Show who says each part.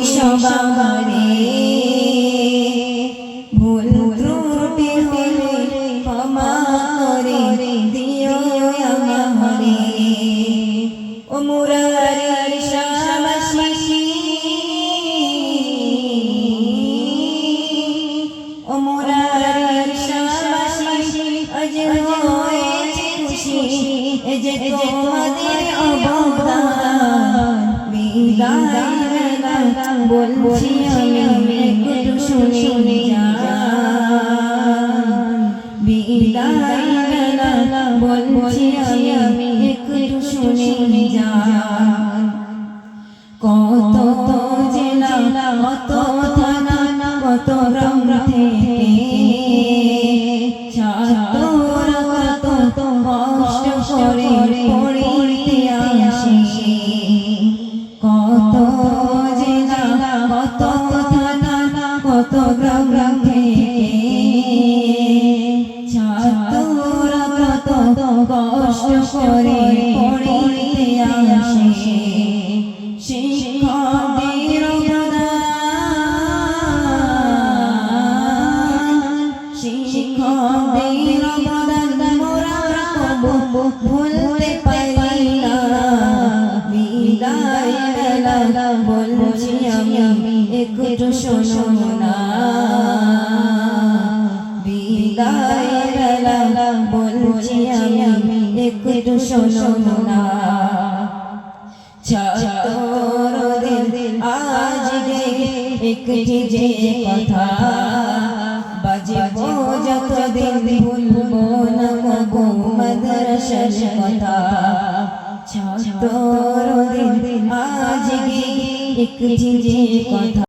Speaker 1: সবারে ভুল ত্রুটি হলে ক্ষমা করে দিও আমারে ও মুরারির শাবাশি ও মুরারির শাবাশি আজ হয়েছে খুশি যে তোমাদের অবদান, বিদায় বলছি আমি একটু শুনে বিদায় বেলা বলছি আমি একটু শুনে কষ্ট করে পড়িতে আসে শিক্ষকদের শিক্ষকদের অবদান মোরা ভুলতে বলছি আমি একটু শোনো না বলছি আমি একটু শোনো না। ছাত্রদের আজকে একটি যে কথা, বাজবো যতদিন ভুলবো না গো মাদ্রাসার কথা। ছাত্রদের আজকে একটি যে কথা